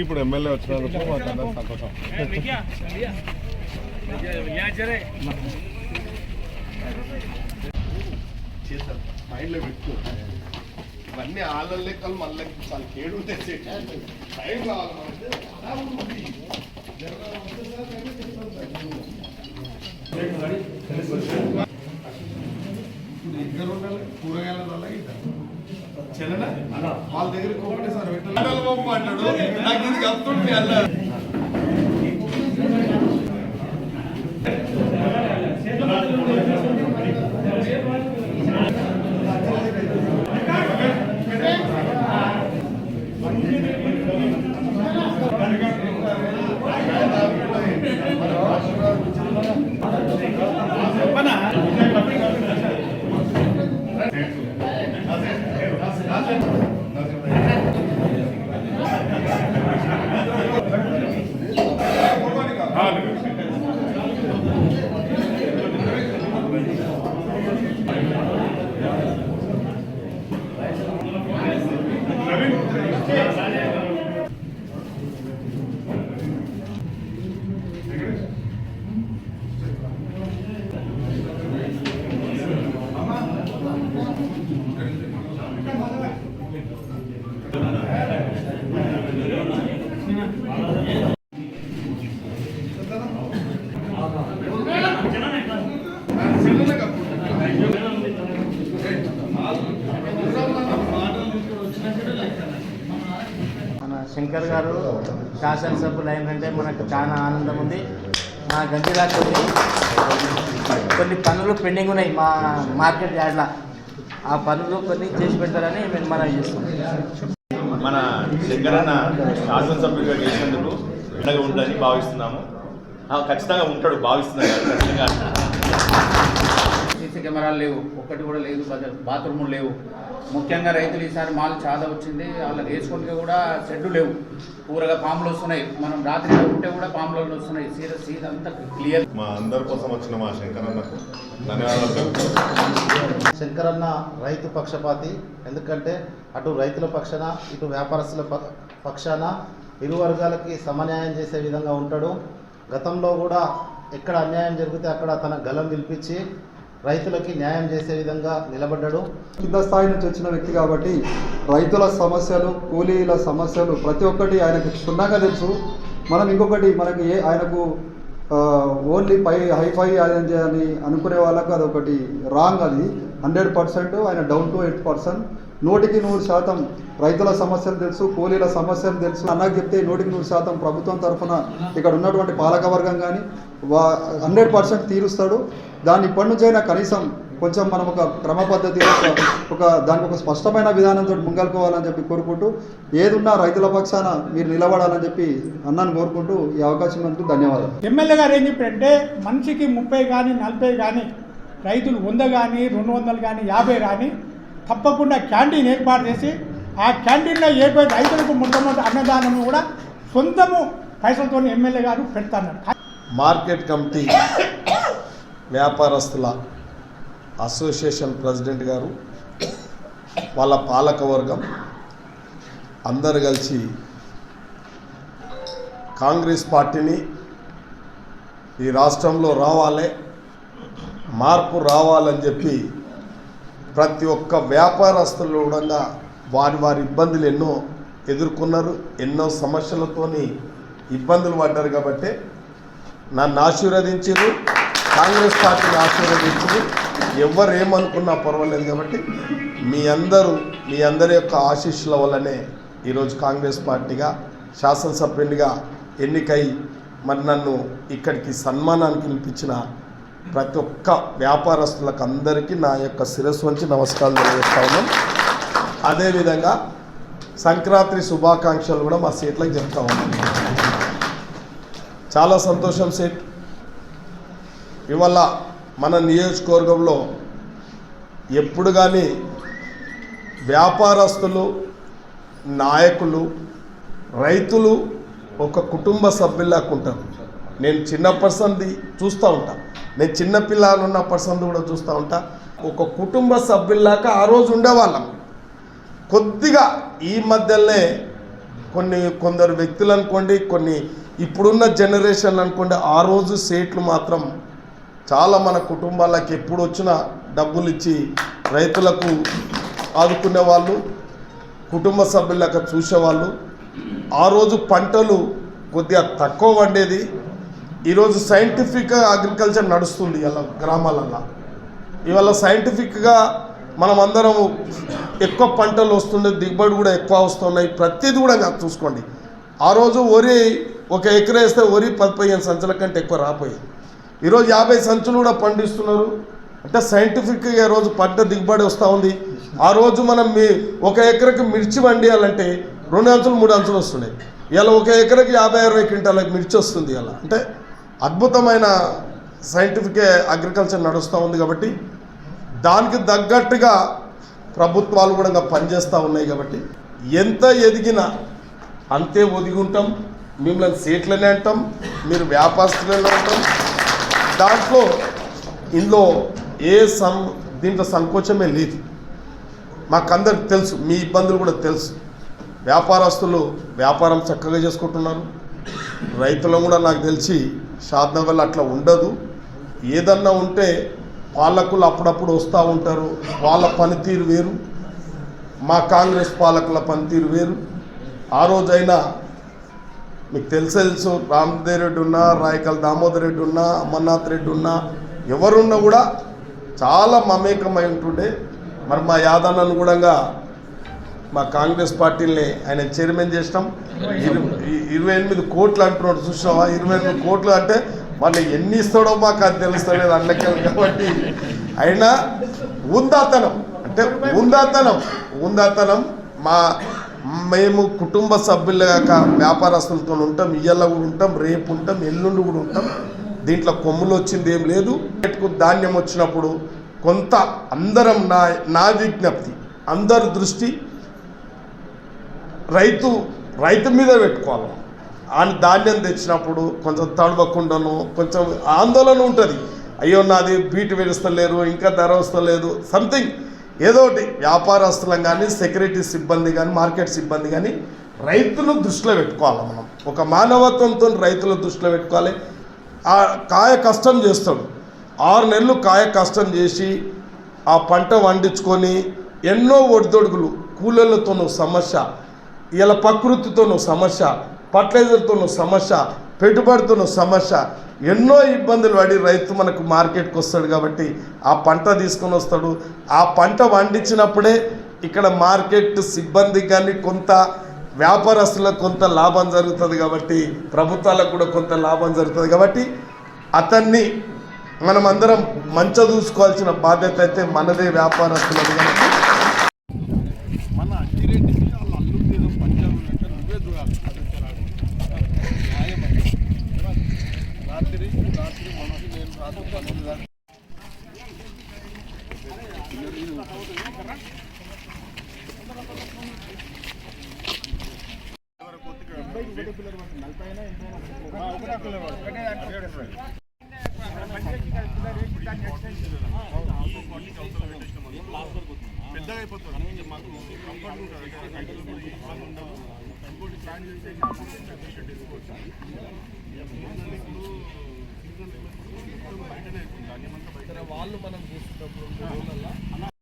ఇప్పుడు ఎమ్మెల్యే వచ్చినందుకు మాకు అందరూ సంతోషం. మైండ్లో పెట్టు. ఇవన్నీ ఆళ్ళ లెక్కలు మళ్ళీ చాలా కేడు తెచ్చే టైం కావాలి మనకి. అలా ఉంది. జరగాలి వస్తే సార్ మేమే చెప్తాం సార్. ఇప్పుడు ఇద్దరు ఉండాలి కూరగాయల వల్ల ఇద్దరు చెల్లెనా వాళ్ళ దగ్గరికి ఒకటే సార్ పెట్టాలి పంపు అంటాడు నాకు ఇది కప్తుంటే అలా మన శంకర్ గారు శాసనసభ్యులు ఏంటంటే మనకు చాలా ఆనందం ఉంది. మా గంజిలా కొన్ని కొన్ని పనులు పెండింగ్ ఉన్నాయి మా మార్కెట్ యార్డ్లో. ఆ పనులు కొన్ని చేసి పెడతారని మేము మనం చేస్తున్నాం. మన శంకరన్న శాసనసభ్యుడిగా చేసినందుకు అండగా ఉంటుందని భావిస్తున్నాము. ఆ, ఖచ్చితంగా ఉంటాడు భావిస్తున్నాడు ఖచ్చితంగా. సీసీ కెమెరాలు లేవు. ఒక్కటి కూడా లేదు. బాత్రూములు లేవు. ముఖ్యంగా రైతులు ఈసారి మాల్ చాలా వచ్చింది. వాళ్ళకి వేసుకుంటే కూడా షెడ్లు లేవు. కూరగా పాములు వస్తున్నాయి. మనం రాత్రి ఉంటే కూడా పాములు వస్తున్నాయి. సీద సీద అంతా క్లియర్. మా అందరి కోసం వచ్చిన మా శంకరన్నకు ధన్యవాదాలు శంకరన్న రైతు పక్షపాతి. ఎందుకంటే అటు రైతుల పక్షాన ఇటు వ్యాపారస్తుల ప- పక్షాన ఇరు వర్గాలకి సమన్యాయం చేసే విధంగా ఉంటాడు. గతంలో కూడా ఎక్కడ అన్యాయం జరిగితే అక్కడ తన గలం పిలిపించి రైతులకి న్యాయం చేసే విధంగా నిలబడ్డాడు. కింద స్థాయి నుంచి వచ్చిన వ్యక్తి కాబట్టి రైతుల సమస్యలు కూలీల సమస్యలు ప్రతి ఒక్కటి ఆయనకు క్షుణ్ణంగా తెలుసు. మనం ఇంకొకటి మనకి ఏ ఆయనకు ఓన్లీ పై హైఫై అని అని అనుకునే వాళ్ళకు అదొకటి రాంగ్ అది. హండ్రెడ్ పర్సెంట్ ఆయన డౌన్ టు ఎయిట్ పర్సెంట్. నూటికి నూరు శాతం రైతుల సమస్యలు తెలుసు కూలీల సమస్యలు తెలుసు. అన్నకు చెప్తే నూటికి నూరు శాతం ప్రభుత్వం తరఫున ఇక్కడ ఉన్నటువంటి పాలకవర్గం కానీ వా హండ్రెడ్ పర్సెంట్ తీరుస్తాడు. దాన్ని ఇప్పటి నుంచైనా కనీసం కొంచెం మనం ఒక క్రమ పద్ధతిలో ఒక- ఒక దానికి ఒక స్పష్టమైన విధానంతో ముంగల్కోవాలని చెప్పి కోరుకుంటూ ఏదున్నా రైతుల పక్షాన మీరు నిలబడాలని చెప్పి అన్నాను కోరుకుంటూ ఈ అవకాశం ఇచ్చినందుకు ధన్యవాదాలు. ఎమ్మెల్యే గారు ఏం చెప్పారంటే మనిషికి ముప్పై కానీ నలభై కానీ రైతులు వంద కానీ రెండు వందలు కానీ యాభై కానీ తప్పకుండా క్యాంటీన్ ఏర్పాటు చేసి ఆ క్యాంటీన్లో ఏర్పడి రైతులకు మొట్టమొదటి అన్నదానం కూడా సొంతము పైసలతో ఎమ్మెల్యే గారు పెడతారు. మార్కెట్ కమిటీ వ్యాపారస్తుల అసోసియేషన్ ప్రెసిడెంట్ గారు వాళ్ళ పాలకవర్గం అందరు కలిసి కాంగ్రెస్ పార్టీని ఈ రాష్ట్రంలో రావాలి మార్పు రావాలని చెప్పి ప్రతి ఒక్క వ్యాపారస్తులు కూడా వారి వారి ఇబ్బందులు ఎన్నో ఎదుర్కొన్నారు ఎన్నో సమస్యలతోని ఇబ్బందులు పడ్డారు కాబట్టి నన్ను ఆశీర్వదించారు కాంగ్రెస్ పార్టీని ఆశీర్వదించింది. ఎవరు ఏమనుకున్నా పర్వాలేదు కాబట్టి మీ అందరూ మీ అందరి యొక్క ఆశీస్సుల వల్లనే ఈరోజు కాంగ్రెస్ పార్టీగా శాసనసభ్యునిగా ఎన్నికై మరి నన్ను ఇక్కడికి సన్మానానికి పిలిపించిన ప్రతి ఒక్క వ్యాపారస్తులకు అందరికీ నా యొక్క శిరస్సు వంచి నమస్కారాలు తెలియజేస్తా ఉన్నాం అదేవిధంగా సంక్రాంతి శుభాకాంక్షలు కూడా మా సీట్లకు చెప్తా ఉన్నాం చాలా సంతోషం సేట్. ఇవాళ మన నియోజకవర్గంలో ఎప్పుడు కానీ వ్యాపారస్తులు నాయకులు రైతులు ఒక కుటుంబ సభ్యులకు ఉంటారు. నేను చిన్న పర్సన్ది చూస్తూ ఉంటా. నేను చిన్న పిల్లలు ఉన్న పర్సన్ కూడా చూస్తూ ఉంటా. ఒక కుటుంబ సభ్యుల్లాగా ఆ రోజు ఉండేవాళ్ళం. కొద్దిగా ఈ మధ్యలోనే కొన్ని కొందరు వ్యక్తులు అనుకోండి కొన్ని ఇప్పుడున్న జనరేషన్ అనుకోండి ఆ రోజు సేట్లు మాత్రం చాలా మన కుటుంబాలకు ఎప్పుడు వచ్చినా డబ్బులు ఇచ్చి రైతులకు ఆదుకునే వాళ్ళు కుటుంబ సభ్యులకు చూసేవాళ్ళు. ఆ రోజు పంటలు కొద్దిగా తక్కువ వండేది ఈరోజు సైంటిఫిక్గా అగ్రికల్చర్ నడుస్తుంది ఇలా గ్రామాలల్లో. ఇవాళ సైంటిఫిక్గా మనం అందరం ఎక్కువ పంటలు వస్తుండే దిగుబడి కూడా ఎక్కువ వస్తున్నాయి. ప్రతిదీ కూడా చూసుకోండి. ఆ రోజు వరి ఒక ఎకరేస్తే వరి పది పదిహేను సంచుల కంటే ఎక్కువ రాపోయేది ఈరోజు యాభై సంచులు కూడా పండిస్తున్నారు. అంటే సైంటిఫిక్గా ఈ రోజు పంట దిగుబడి వస్తూ ఉంది. ఆ రోజు మనం మీ ఒక ఎకరకి మిర్చి వండియాలంటే రెండు అంచులు మూడు అంచులు వస్తున్నాయి. ఇలా ఒక ఎకరకి యాభై అరవై క్వింటాలకు మిర్చి వస్తుంది ఇలా. అంటే అద్భుతమైన సైంటిఫిక్ అగ్రికల్చర్ నడుస్తూ ఉంది కాబట్టి దానికి తగ్గట్టుగా ప్రభుత్వాలు కూడా ఇంకా పనిచేస్తూ ఉన్నాయి కాబట్టి ఎంత ఎదిగినా అంతే ఒదిగి ఉంటాం. మిమ్మల్ని సీట్లనే అంటాం. మీరు వ్యాపారస్తులనే అంటాం. దాంట్లో ఇందులో ఏ సం దీంట్లో సంకోచమే లేదు. మాకందరికి తెలుసు మీ ఇబ్బందులు కూడా తెలుసు. వ్యాపారస్తులు వ్యాపారం చక్కగా చేసుకుంటున్నారు. రైతులను కూడా నాకు తెలిసి షాద్నగర్లో అట్లా ఉండదు. ఏదన్నా ఉంటే పాలకులు అప్పుడప్పుడు వస్తూ ఉంటారు. వాళ్ళ పనితీరు వేరు. మా కాంగ్రెస్ పాలకుల పనితీరు వేరు. ఆ రోజైనా మీకు తెలుసు తెలుసు రామదేవ్ రెడ్డి ఉన్నా రాయకల్ దామోదర్ రెడ్డి ఉన్నా అమర్నాథ్ రెడ్డి ఉన్నా ఎవరున్నా కూడా చాలా మమేకమై ఉంటుండే. మరి మా యాదన్నను కూడా మా కాంగ్రెస్ పార్టీని ఆయన చైర్మన్ చేసినాం. ఇరవై ఎనిమిది కోట్లు అంటున్నాడు చూసినావా? ఇరవై ఎనిమిది కోట్లు అంటే మళ్ళీ ఎన్ని ఇస్తాడో మాకు అది తెలుస్తలేదు అన్నకెళ్ళి కాబట్టి. అయినా ఉందాతనం అంటే ఉందాతనం ఉందాతనం మా మేము కుటుంబ సభ్యులుగా వ్యాపారస్తులతో ఉంటాం ఇయ్యాల కూడా ఉంటాం రేపు ఉంటాం ఎల్లుండి కూడా ఉంటాం. దీంట్లో కొమ్ములు వచ్చింది ఏం లేదు. రేటుకు ధాన్యం వచ్చినప్పుడు కొంత అందరం నా నా విజ్ఞప్తి అందరి దృష్టి రైతు రైతు మీద పెట్టుకోవాలి. ఆయన ధాన్యం తెచ్చినప్పుడు కొంచెం తడవకుండాను కొంచెం ఆందోళన ఉంటుంది. అయ్యో నాది బీటు విడుస్తలేరు ఇంకా ధర వస్తలేదు సంథింగ్ ఏదోటి వ్యాపారస్తులం కానీ సెక్యూరిటీ సిబ్బంది కానీ మార్కెట్ సిబ్బంది కానీ రైతును దృష్టిలో పెట్టుకోవాలి మనం. ఒక మానవత్వంతో రైతుల దృష్టిలో పెట్టుకోవాలి. ఆ కాయ కష్టం చేస్తాడు. ఆరు నెలలు కాయ కష్టం చేసి ఆ పంట వండించుకొని ఎన్నో ఒడిదొడుగులు కూలీలతోనూ సమస్య ఇలా ప్రకృతితోనూ సమస్య ఫర్టిలైజర్తోనూ సమస్య పెట్టుబడుతున్న సమస్య. ఎన్నో ఇబ్బందులు పడి రైతు మనకు మార్కెట్కి వస్తాడు కాబట్టి ఆ పంట తీసుకొని వస్తాడు. ఆ పంట వండించినప్పుడే ఇక్కడ మార్కెట్ సిబ్బందికి కానీ కొంత వ్యాపారస్తులకు కొంత లాభం జరుగుతుంది కాబట్టి ప్రభుత్వాలకు కూడా కొంత లాభం జరుగుతుంది కాబట్టి అతన్ని మనం అందరం మంచ చూసుకోవాల్సిన బాధ్యత అయితే మనదే వ్యాపారస్తులది కాబట్టి మన అంజిరెడ్డికి వాళ్ళ అల్లుడు ఏదో పంచాలు అంటే నువ్వే చూడాలి అది చాలా న్యాయమని రాత్రి రాత్రి మనకి నేను రాత్రి పన్నెండు దాకా పెద్దగా అయిపోతుంది. మాకు కంఫర్ట్ ఉంటుంది ఇంకోటి ప్లాన్ చేస్తే ఇప్పుడు వాళ్ళు మనం చూసుకున్నప్పుడు